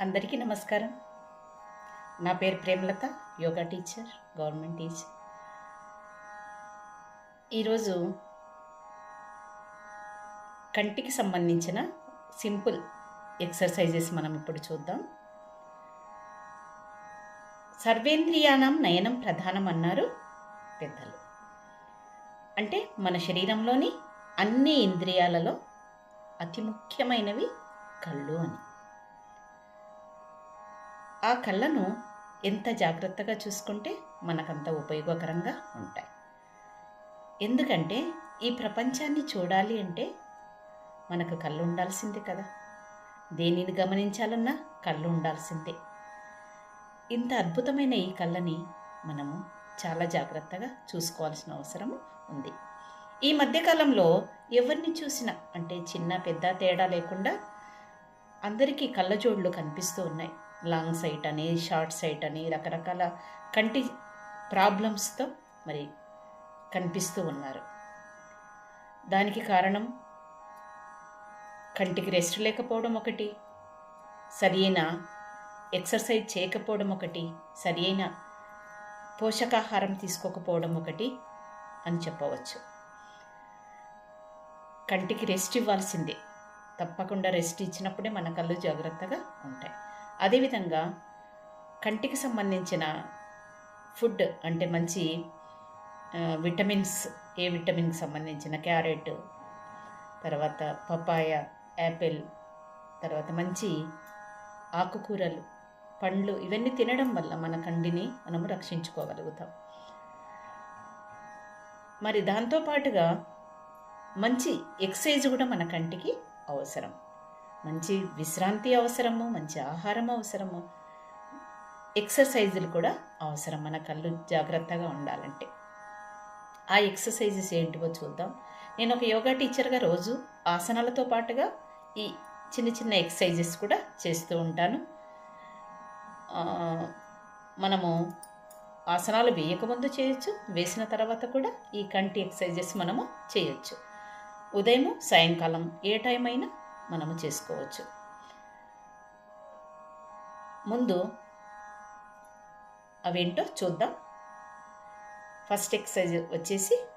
అందరికీ నమస్కారం. నా పేరు Premalatha yoga teacher government teacher. ఈరోజు కంటికి సంబంధించిన సింపుల్ ఎక్సర్సైజెస్ మనం ఇప్పుడు చూద్దాం. సర్వేంద్రియానం నయనం ప్రధానం అన్నారు పెద్దలు. అంటే మన శరీరంలోని అన్ని ఇంద్రియాలలో అతి ముఖ్యమైనవి కళ్ళు అని. ఆ కళ్ళను ఎంత జాగ్రత్తగా చూసుకుంటే మనకంత ఉపయోగకరంగా ఉంటాయి. ఎందుకంటే ఈ ప్రపంచాన్ని చూడాలి అంటే మనకు కళ్ళు ఉండాల్సిందే కదా. దేనిని గమనించాలన్నా కళ్ళు ఉండాల్సిందే. ఇంత అద్భుతమైన ఈ కళ్ళని మనము చాలా జాగ్రత్తగా చూసుకోవాల్సిన అవసరం ఉంది. ఈ మధ్యకాలంలో ఎవరిని చూసినా అంటే చిన్న పెద్ద తేడా లేకుండా అందరికీ కళ్ళజోళ్ళు కనిపిస్తూ ఉన్నాయి. లాంగ్ సైట్ అని షార్ట్ సైట్ అని రకరకాల కంటి ప్రాబ్లమ్స్తో మరి కనిపిస్తూ ఉన్నారు. దానికి కారణం కంటికి రెస్ట్ లేకపోవడం ఒకటి సరియైన ఎక్సర్సైజ్ చేయకపోవడం ఒకటి సరియైన పోషకాహారం తీసుకోకపోవడం ఒకటి అని చెప్పవచ్చు. కంటికి రెస్ట్ ఇవ్వాల్సిందే. తప్పకుండా రెస్ట్ ఇచ్చినప్పుడే మన కళ్ళు జాగ్రత్తగా ఉంటాయి. అదేవిధంగా కంటికి సంబంధించిన ఫుడ్ అంటే మంచి విటమిన్స్ ఏ విటమిన్కి సంబంధించిన క్యారెట్ తర్వాత పపాయ యాపిల్ తర్వాత మంచి ఆకుకూరలు పండ్లు ఇవన్నీ తినడం వల్ల మన కంటిని మనము రక్షించుకోగలుగుతాం. మరి దాంతోపాటుగా మంచి ఎక్సైజ్ కూడా మన కంటికి అవసరం. మంచి విశ్రాంతి అవసరము మంచి ఆహారం అవసరము ఎక్సర్సైజులు కూడా అవసరం మన కళ్ళు జాగ్రత్తగా ఉండాలంటే. ఆ ఎక్సర్సైజెస్ ఏంటివో చూద్దాం. నేను ఒక యోగా టీచర్గా రోజు ఆసనాలతో పాటుగా ఈ చిన్న చిన్న ఎక్సర్సైజెస్ కూడా చేస్తూ ఉంటాను. మనము ఆసనాలు వేయకముందు చేయొచ్చు వేసిన తర్వాత కూడా ఈ కంటి ఎక్సర్సైజెస్ మనము చేయొచ్చు. ఉదయం సాయంకాలం ఏ టైం అయినా మనము చేసుకోవచ్చు. ముందు అవేంటో చూద్దాం. ఫస్ట్ ఎక్సర్సైజ్ వచ్చేసి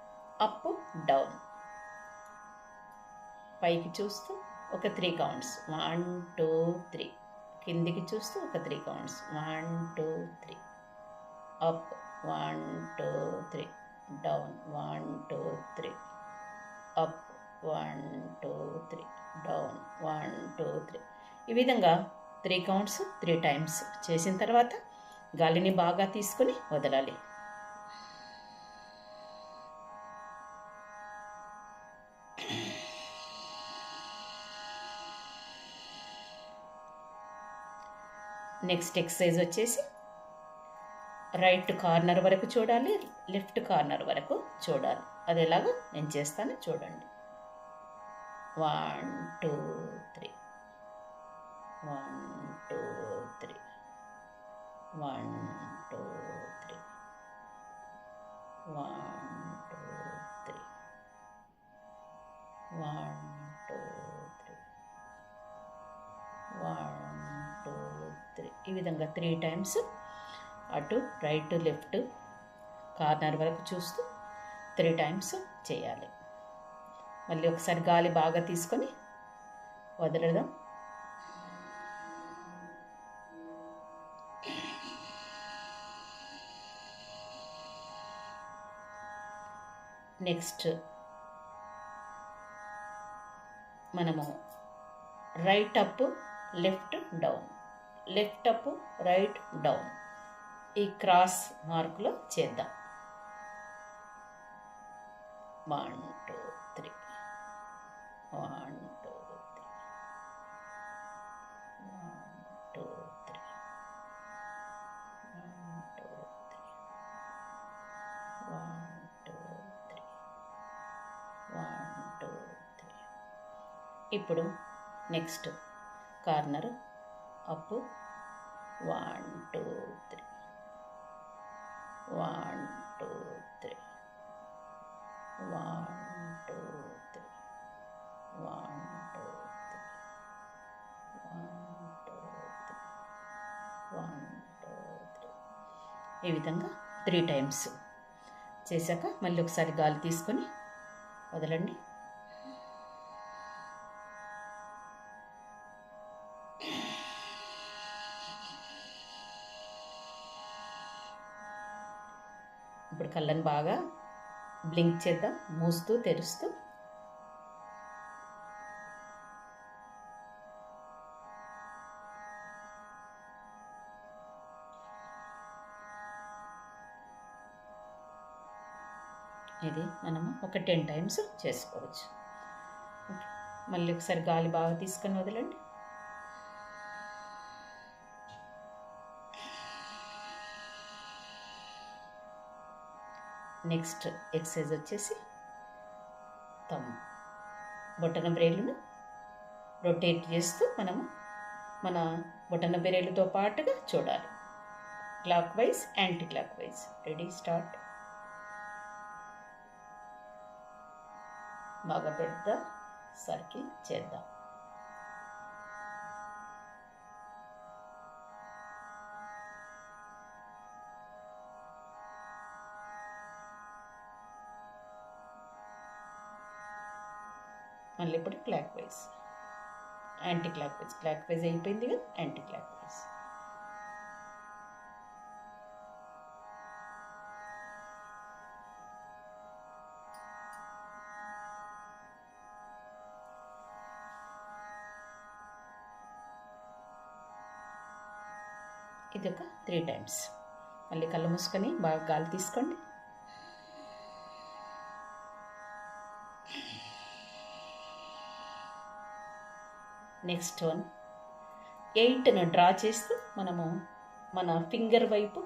అప్ డౌన్. పైకి చూస్తూ ఒక three counts. One two three. కిందికి చూస్తూ ఒక three counts. One two three. Up one two three. Down one two three. Up one two three. Down. One two three. ఈ విధంగా త్రీ కౌంట్స్ త్రీ టైమ్స్ చేసిన తర్వాత గాలిని బాగా తీసుకొని వదలాలి. నెక్స్ట్ ఎక్సర్సైజ్ వచ్చేసి రైట్ కార్నర్ వరకు చూడాలి లెఫ్ట్ కార్నర్ వరకు చూడాలి. అది ఎలాగో నేను చేస్తాను చూడండి. One two three one two three one two three one two three one two three one two three ఈ విధంగా త్రీ టైమ్స్ అటు రైట్ లెఫ్ట్ కార్నర్ వరకు చూస్తూ త్రీ టైమ్స్ చేయాలి. మళ్ళీ ఒకసారి గాలి బాగా తీసుకొని వదలడం. నెక్స్ట్ మనము right up left down. Left up right down. ఈ క్రాస్ మార్కులో చేద్దాం. One two. ఇప్పుడు next corner up one two three one two three one two three one two three one two three one two three ఈ విధంగా three times చేశాక మళ్ళీ ఒకసారి గాలి తీసుకొని వదలండి. ఇప్పుడు కళ్ళని బాగా బ్లింక్ చేద్దాం. మూస్తూ తెరుస్తూ. ఇది మనము ఒక టెన్ టైమ్స్ చేసుకోవచ్చు. మళ్ళీ ఒకసారి గాలి బాగా తీసుకొని వదలండి. నెక్స్ట్ ఎక్సర్సైజ్ వచ్చేసి తమ్ బొట్టన బ్రేలును రొటేట్ చేస్తూ మనము మన బొటన బెరేలుతో పాటుగా చూడాలి. Clockwise anti clock wise ready start బాగా పెద్ద సర్కిల్ చేద్దాం. మళ్ళీ ఇప్పుడు clockwise anti clock wise clockwise అయిపోయింది కదా యాంటీ క్లాక్ వైజ్ ఇది ఒక త్రీ టైమ్స్ మళ్ళీ కళ్ళు మూసుకొని బాగా గాలి తీసుకోండి. నెక్స్ట్ వన్ ఎయిట్ను డ్రా చేస్తూ మనము మన ఫింగర్ వైపు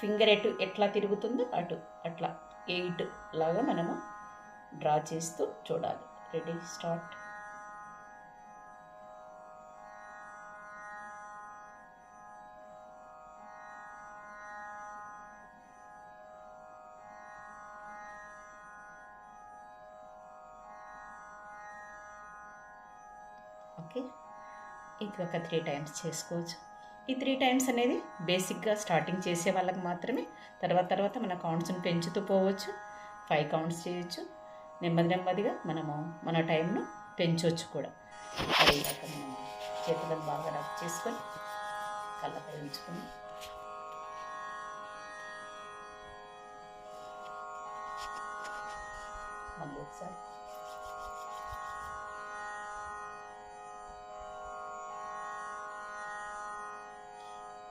ఫింగర్ ఎటు ఎట్లా తిరుగుతుందో అటు అట్లా. ఎయిట్ లాగా మనము డ్రా చేస్తూ చూడాలి. రెడీ స్టార్ట్ ఇది ఒక త్రీ టైమ్స్ చేసుకోవచ్చు. ఈ త్రీ టైమ్స్ అనేది బేసిక్గా స్టార్టింగ్ చేసే వాళ్ళకి మాత్రమే. తర్వాత తర్వాత మన కౌంట్స్ని పెంచుతూ పోవచ్చు. ఫైవ్ కౌంట్స్ చేయొచ్చు. నెమ్మది నెమ్మదిగా మనము మన టైంను పెంచవచ్చు కూడా. అది మనం చేతులను బాగా రబ్ చేసుకొని కళ్ళపై ఉంచుకొని. మళ్ళీ ఒకసారి.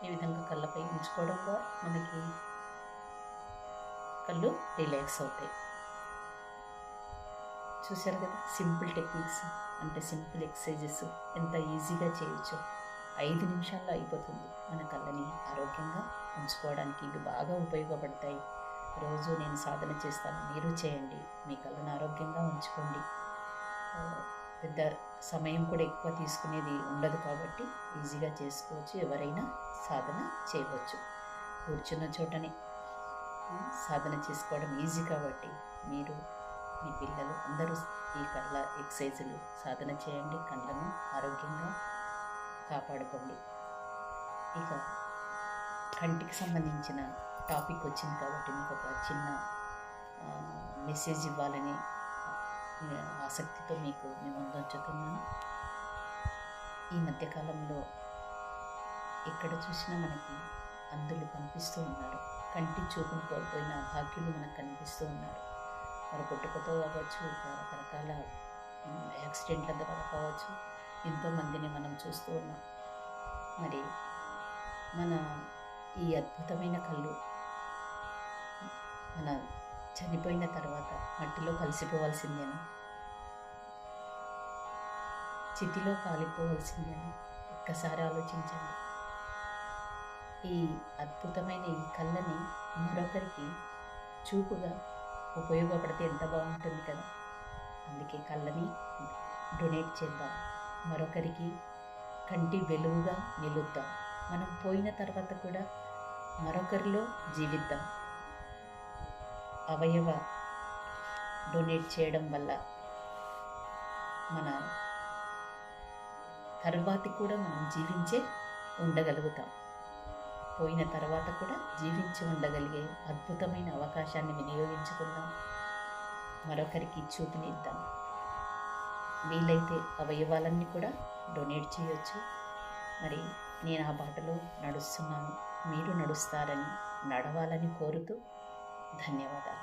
ఈ విధంగా కళ్ళపై ఉంచుకోవడం ద్వారా మనకి కళ్ళు రిలాక్స్ అవుతాయి. చూశారు కదా సింపుల్ టెక్నిక్స్ అంటే సింపుల్ ఎక్సర్సైజెస్ ఎంత ఈజీగా చేయొచ్చు. ఐదు నిమిషాల్లో అయిపోతుంది మన కళ్ళని ఆరోగ్యంగా ఉంచుకోవడానికి. ఇవి బాగా ఉపయోగపడతాయి. రోజు నేను సాధన చేస్తాను. మీరు చేయండి. మీ కళ్ళను ఆరోగ్యంగా ఉంచుకోండి. పెద్ద సమయం కూడా ఎక్కువ తీసుకునేది ఉండదు కాబట్టి ఈజీగా చేసుకోవచ్చు. ఎవరైనా సాధన చేయవచ్చు. కూర్చున్న చోటనే సాధన చేసుకోవడం ఈజీ కాబట్టి మీరు మీ పిల్లలు అందరూ ఈ కళ్ళ ఎక్సైజులు సాధన చేయండి. కళ్ళను ఆరోగ్యంగా కాపాడుకోండి. ఇక కంటికి సంబంధించిన టాపిక్ వచ్చింది కాబట్టి మీకు ఒక చిన్న మెసేజ్ ఇవ్వాలని ఆసక్తితో మీకు మీ ముందు ఈ మధ్యకాలంలో ఎక్కడ చూసినా మనకి అందులు కనిపిస్తూ ఉన్నారు. కంటి చూపును కోల్పోయిన భాగ్యులు మనకు కనిపిస్తూ ఉన్నారు. మరి పుట్టుకతో కావచ్చు రకరకాల యాక్సిడెంట్ల ద్వారా కావచ్చు ఎంతోమందిని మనం చూస్తూ ఉన్నాం. మరి మన ఈ అద్భుతమైన కళ్ళు మన చనిపోయిన తర్వాత మట్టిలో కలిసిపోవాల్సిందేనా? చితిలో కాలిపోవలసిందేనా? ఒక్కసారి ఆలోచించండి. ఈ అద్భుతమైన ఈ కళ్ళని మరొకరికి చూపుగా ఉపయోగపడితే ఎంత బాగుంటుంది కదా? అందుకే కళ్ళని డొనేట్ చేద్దాం. మరొకరికి కంటి వెలుగుగా నిలుద్దాం. మనం పోయిన తర్వాత కూడా మరొకరిలో జీవిద్దాం. అవయవ డొనేట్ చేయడం వల్ల మన తర్వాతి కూడా మనం జీవించే ఉండగలుగుతాం. పోయిన తర్వాత కూడా జీవించి ఉండగలిగే అద్భుతమైన అవకాశాన్ని వినియోగించుకుందాం. మరొకరికి చూపినిద్దాం వీలైతే అవయవాలన్నీ కూడా డొనేట్ చేయొచ్చు. మరి నేను ఆ బాటలో నడుస్తున్నాను. మీరు నడుస్తారని నడవాలని కోరుతూ ధన్యవాదాలు.